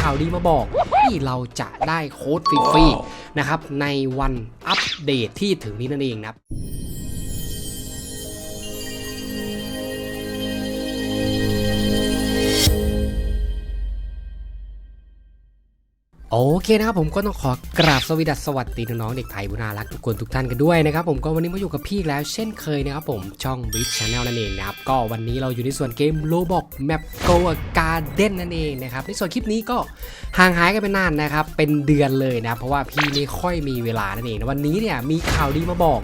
ข่าวดีมาบอกที่เราจะได้โค้ดฟรีๆนะครับในวันอัปเดตที่ถึงนี้นั่นเองนะครับ โอเคนะครับผมก็ต้องขอกราบสวสดัสสวัสดีน้องๆเด็กไทยบุญนารักทุกคนทุกท่านกันด้วยนะครับผมก็วันนี้มาอยู่กับพี่แล้วเช่นเคยนะครับผมช่อง b i t Channel นั่นเองนะครับก็วันนี้เราอยู่ในส่วนเกม Roblox Map Go Garden นั่นเองนะครับในส่วนคลิปนี้ก็ห่างหายกันไปนานนะครับเป็นเดือนเลยนะเพราะว่าพี่ไม่ค่อยมีเวลานั่นเองนะวันนี้เนี่ยมีข่าวดีมาบอก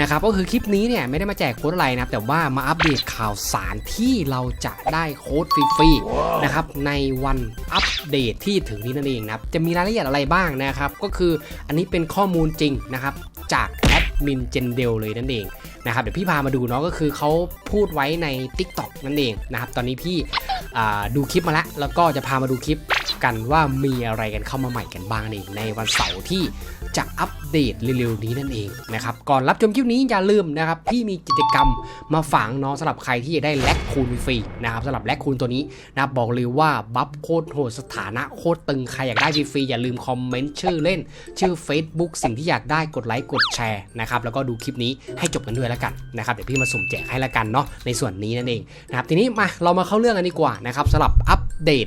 นะครับก็คือคลิปนี้เนี่ยไม่ได้มาแจกโค้ดอะไรนะครับแต่ว่ามาอัปเดตข่าวสารที่เราจะได้โค้ดฟรีๆนะครับในวันอัปเดตที่ถึงนี้นั่นเองนะครับจะมีรายละเอียดอะไรบ้างนะครับก็คืออันนี้เป็นข้อมูลจริงนะครับจากแอดมินเจนเดลเลยนั่นเองนะครับเดี๋ยวพี่พามาดูเนาะก็คือเขาพูดไว้ใน TikTok นั่นเองนะครับตอนนี้พี่อ่าดูคลิปมาแล้วแล้วก็จะพามาดูคลิป กันว่ามีอะไรกันเข้ามาใหม่กันบ้างนั่นเองในวันเสาร์ที่จะอัปเดตเร็วๆนี้นั่นเองนะครับก่อนรับชมคลิปนี้อย่าลืมนะครับพี่มีกิจกรรมมาฝากน้องสำหรับใครที่จะได้แลกคูณฟรีนะครับสำหรับแลกคูณตัวนี้นะบบอกเลยว่าบัฟโคตรโหดสถานะโคตรตึงใครอยากได้ฟรีอย่าลืมคอมเมนต์ชื่อเล่น ชื่อ Facebook สิ่งที่อยากได้กดไลค์กดแชร์นะครับแล้วก็ดูคลิปนี้ให้จบกันด้วยแล้วกันนะครับเดี๋ยวพี่มาสุ่มแจกให้ละกันเนาะในส่วนนี้นั่นเองนะครับทีนี้มาเรามาเข้าเรื่องกันดีกว่านะครับสำหรับอัปเดต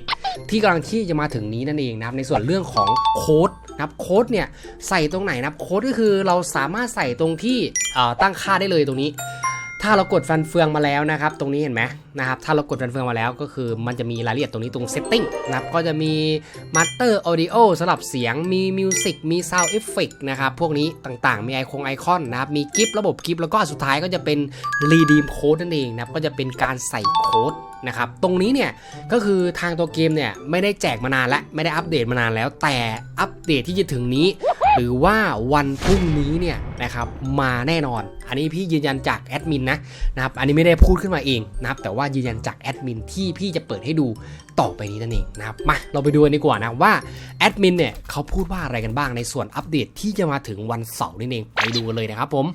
ที่กำลังที่จะมาถึงนี้นั่นเองนะครับในส่วนเรื่องของโค้ดนะครับโค้ดเนี่ยใส่ตรงไหนนะครับโค้ดก็คือเราสามารถใส่ตรงที่ตั้งค่าได้เลยตรงนี้ ถ้าเรากดฟันเฟืองมาแล้วนะครับตรงนี้เห็นไหมนะครับถ้าเรากดฟันเฟืองมาแล้วก็คือมันจะมีรายละเอียดตรงนี้ตรง setting นะครับก็จะมี master audio สำหรับเสียงมี music มี sound effect นะครับพวกนี้ต่างๆ มีไอคงไอคอนนะครับมีกิฟระบบกิฟแล้วก็สุดท้ายก็จะเป็น redeem code นั่นเองนะครับก็จะเป็นการใส่โค้ดนะครับตรงนี้เนี่ยก็คือทางตัวเกมเนี่ยไม่ได้แจกมานานและไม่ได้อัปเดตมานานแล้ว แต่อัปเดตที่จะถึงนี้ หรือว่าวันพรุ่งนี้เนี่ยนะครับมาแน่นอน อันนี้พี่ยืนยันจากแอดมินนะนะครับอันนี้ไม่ได้พูดขึ้นมาเองนะครับแต่ว่ายืนยันจากแอดมินที่พี่จะเปิดให้ดูต่อไปนี้นั่นเองนะครับมาเราไปดูกันดีกว่านะว่าแอดมินเนี่ยเขาพูดว่าอะไรกันบ้างในส่วนอัปเดตที่จะมาถึงวันเสาร์นี่เองไปดูกันเลยนะครับผม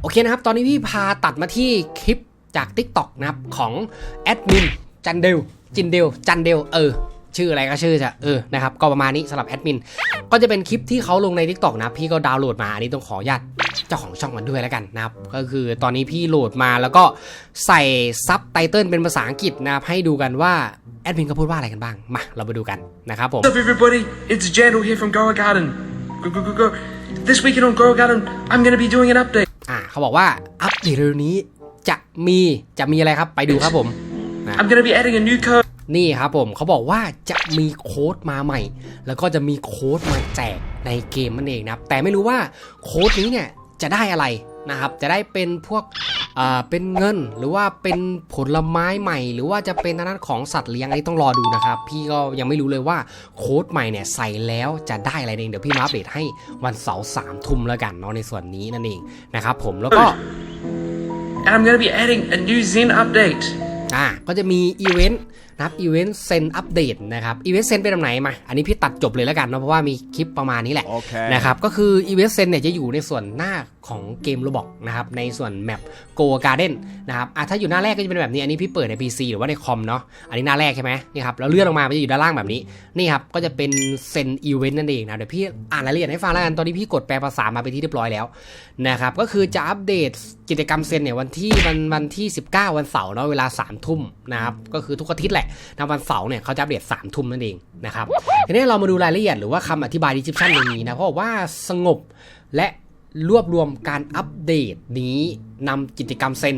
โอเคนะครับ ตอนนี้พี่พาตัดมาที่คลิปจาก TikTok นะครับของแอดมินจันเดลจินเดลจันเดลเออชื่ออะไรก็ชื่อจะเออนะครับก็ประมาณนี้สำหรับแอดมิน ก็จะเป็นคลิปที่เขาลงใน TikTok นะ พี่ก็ดาวน์โหลดมา อันนี้ต้องขออนุญาตเจ้าของช่องมันด้วยแล้วกันนะครับ ก็คือตอนนี้พี่โหลดมาแล้วก็ใส่ซับไตเติลเป็นภาษาอังกฤษนะครับให้ดูกันว่าแอดมินเขาพูดว่าอะไรกันบ้าง มา เราไปดูกันนะครับผม What's up, everybody? It's Jandal here from Grow a Garden. Go, go, go, go. This weekend on Grow a Garden, I'm going to be doing an update. อ่าเขาบอกว่าอัปเดตเร็วนี้จะมีจะมีอะไรครับไปดูครับผม I'm going to be adding a new code นี่ครับผมเขาบอกว่าจะมีโค้ดมาใหม่ แล้วก็จะมีโค้ดมาแจกในเกมนั่นเองนะครับแต่ไม่รู้ว่าโค้ดนี้เนี่ยจะได้อะไรนะครับจะได้เป็นพวกเป็นเงินหรือว่าเป็นผลไม้ใหม่ หรือว่าจะเป็นทางด้นของสัตว์เลี้ยงอันนี้ต้องรอดูนะครับ พี่ก็ยังไม่รู้เลยว่าโค้ดใหม่เนี่ยใส่แล้วจะได้อะไรเองเดี๋ยวพี่มาอัปเดตให้วันเสาร์สามทุ่มแล้วกันเนาะในส่วนนี้นั่นเองนะครับผมแล้วก็ I'm going to be adding a new Zen update. อ่าก็จะมีอีเวนต์นะครับอีเวนต์เซนอัปเดตนะครับอีเวนต์เซนเป็นแบบไหนมา อันนี้พี่ตัดจบเลยแล้วกันเนอะเพราะว่ามีคลิปประมาณนี้แหละโอเคนะครับก็คืออีเวนต์เซนเนี่ยจะอยู่ในส่วนหน้า ของเกมโรบอกนะครับในส่วนแมป Go Garden นนะครับอะถ้าอยู่หน้าแรกก็จะเป็นแบบนี้ อันนี้พี่เปิดใน PC หรือว่าในคอมเนาะอันนี้หน้าแรกใช่ไหมนี่ครับแล้วเลื่อนลงมามันจะอยู่ด้านล่างแบบนี้นี่ครับก็จะเป็นเซนอีเวนต์นั่นเองนะเดี๋ยวพี่อ่านรายละเอียดให้ฟังแล้วกันตอนนี้พี่กดแปลภาษามาเป็นที่เรียบร้อยแล้วนะครับก็คือจะอัปเดตกิจกรรมเซนเนี่ยวันที่วันวันที่ 19 วันเสาร์เนาะเวลา3ทุ่มนะครับก็คือทุกอาทิตย์แหละนะวันเสาร์เนี่ยเขาจะอัปเดต3ทุ่มนั่นเองนะครับทีนี้เรามาดูรายละเอียดหรือว่าคำอธิบายดิสคริปชันตรงนี้นะเพราะว่าสงบและ รวบรวมการอัปเดตนี้นำกิจกรรมเซน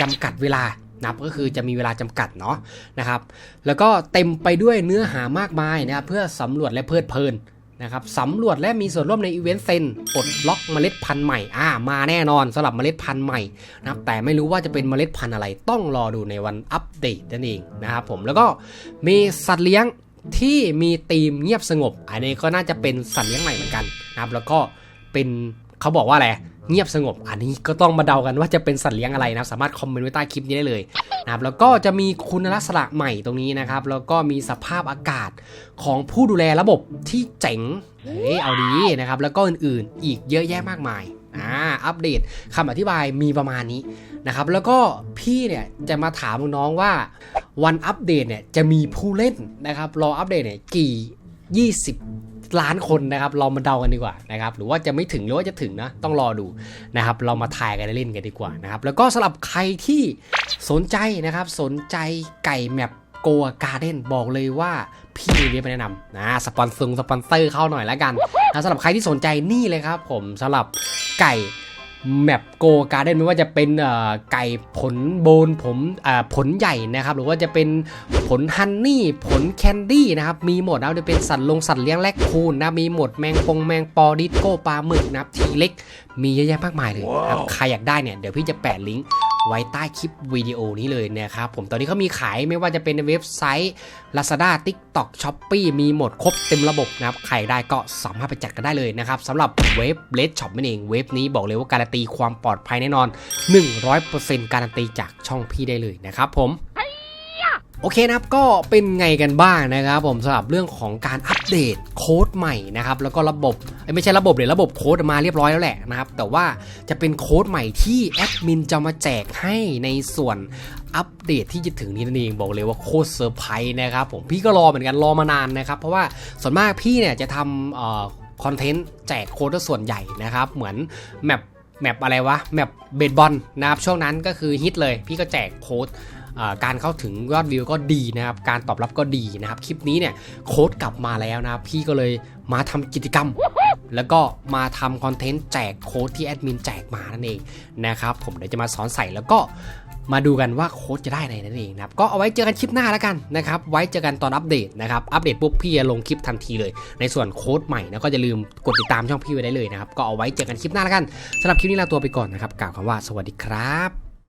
จำกัดเวลานะครับก็คือจะมีเวลาจำกัดเนาะนะครับ แล้วก็เต็มไปด้วยเนื้อหามากมายนะครับเพื่อสำรวจและเพลิดเพลินนะครับสำรวจและมีส่วนร่วมในอีเวนต์เซนปลดล็อกเมล็ดพันธุ์ใหม่อ่ามาแน่นอนสำหรับเมล็ดพันธุ์ใหม่นะครับแต่ไม่รู้ว่าจะเป็นเมล็ดพันธุ์อะไรต้องรอดูในวันอัปเดตนั่นเองนะครับผมแล้วก็มีสัตว์เลี้ยงที่มีธีมเงียบสงบ อันนี้ก็น่าจะเป็นสัตว์เลี้ยงใหม่เหมือนกันนะครับแล้วก็เป็น เขาบอกว่าอะไรเงียบสงบ อันนี้ก็ต้องมาเดากันว่าจะเป็นสัตว์เลี้ยงอะไรนะสามารถคอมเมนต์ไว้ใต้คลิปนี้ได้เลยนะครับแล้วก็จะมีคุณลักษณะใหม่ตรงนี้นะครับ แล้วก็มีสภาพอากาศของผู้ดูแลระบบที่เจ๋งเฮ้ยเอาดีนะครับ แล้วก็อื่นๆ อีกเยอะแยะมากมายอ่าอัปเดตคำอธิบายมีประมาณนี้นะครับ แล้วก็พี่เนี่ยจะมาถามน้องว่าวันอัปเดตเนี่ยจะมีผู้เล่นนะครับรออัปเดตเนี่ยกี่ 20 ล้านคนนะครับเรามาเดากันดีกว่านะครับหรือว่าจะไม่ถึงหรือว่าจะถึงนะต้องรอดูนะครับเรามาทายกันเล่นกันดีกว่านะครับแล้วก็สำหรับใครที่สนใจนะครับสนใจไก่แมปโกการ์เด้นบอกเลยว่าพี่มีเว็บมาแนะนำนะสปอนเซอร์สปอนเซอร์เข้าหน่อยแล้วกันนะสำหรับใครที่สนใจนี่เลยครับผมสำหรับไก่ แมปโกการ์เด้นไม่ว่าจะเป็นเอ่อไก่ผลโบนผมอ่าผลใหญ่นะครับ หรือว่าจะเป็นผลฮันนี่ผลแคนดี้นะครับ มีหมดนะจะเป็นสัตว์ลงสัตว์เลี้ยงแลกคูนนะมีหมดแมงปงแมงปอดิสโก้ปลาหมึกนะครับทีเล็ก มีเยอะแยะมากมายเลยนะครับใครอยากได้เนี่ยเดี๋ยวพี่จะแปะลิงก์ ไว้ใต้คลิปวิดีโอนี้เลยนะครับผมตอนนี้เขามีขายไม่ว่าจะเป็นเว็บไซต์ Lazada TikTok Shopee มีหมดครบเต็มระบบนะครับใครได้ก็สามารถไปจัดกันได้เลยนะครับสำหรับเว็บ Red Shop นั่นเองเว็บนี้บอกเลยว่าการันตีความปลอดภัยแน่นอน 100%การันตีจากช่องพี่ได้เลยนะครับผม โอเคนะครับก็เป็นไงกันบ้างนะครับผมสำหรับเรื่องของการอัปเดตโค้ดใหม่นะครับแล้วก็ระบบไม่ใช่ระบบเลยระบบโค้ดมาเรียบร้อยแล้วแหละนะครับแต่ว่าจะเป็นโค้ดใหม่ที่แอดมินจะมาแจกให้ในส่วนอัปเดตที่จะถึงนี้นั่นเองบอกเลยว่าโคตรเซอร์ไพรส์นะครับผมพี่ก็รอเหมือนกันรอมานานนะครับเพราะว่าส่วนมากพี่เนี่ยจะทำคอนเทนต์แจกโค้ดส่วนใหญ่นะครับเหมือนแมปแมปอะไรวะแมปเบสบอลนะครับช่วงนั้นก็คือฮิตเลย พี่ก็แจกโค้ด การเข้าถึงยอดวิวก็ดีนะครับ การตอบรับก็ดีนะครับ คลิปนี้เนี่ยโค้ดกลับมาแล้วนะครับ พี่ก็เลยมาทำกิจกรรม แล้วก็มาทำคอนเทนต์แจกโค้ดที่แอดมินแจกมานั่นเองนะครับ ผมเดี๋ยวจะมาสอนใส่แล้วก็มาดูกันว่าโค้ดจะได้อะไรนั่นเองนะครับ ก็เอาไว้เจอกันคลิปหน้าแล้วกันนะครับ ไว้เจอกันตอนอัปเดตนะครับ อัปเดตปุ๊บพี่จะลงคลิปทันทีเลย ในส่วนโค้ดใหม่นะก็จะลืมกดติดตามช่องพี่ไว้ได้เลยนะครับ ก็เอาไว้เจอกันคลิปหน้าแล้วกันสำหรับคลิปนี้ลาตัวไปก่อนนะครับ กล่าวคำว่าสวัสดีครับ